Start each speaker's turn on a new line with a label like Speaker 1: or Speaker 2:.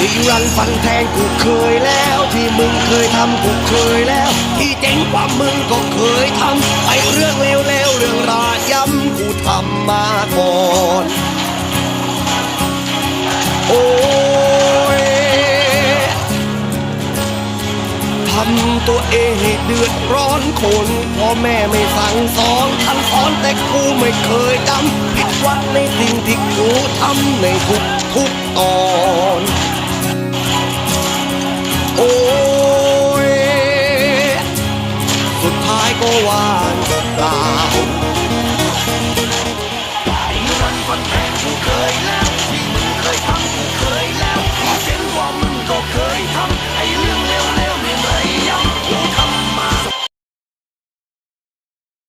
Speaker 1: ที่รันฟันแทงกูเคยแล้ว ที่มึงเคยทำกูเคยแล้ว ที่เจ๋งกว่ามึงก็เคยทำไอเรื่องเลวๆเรื่องราย้ำกูทำมาก่อนโอ้ยทำตัวเองให้เดือดร้อนคนพ่อแม่ไม่สั่งสอนท่านสอนแต่กูไม่เคยจำผิดวังในสิ่งที่กูทำในทุกทุกตอน สุดท้ายก็วางเปล่า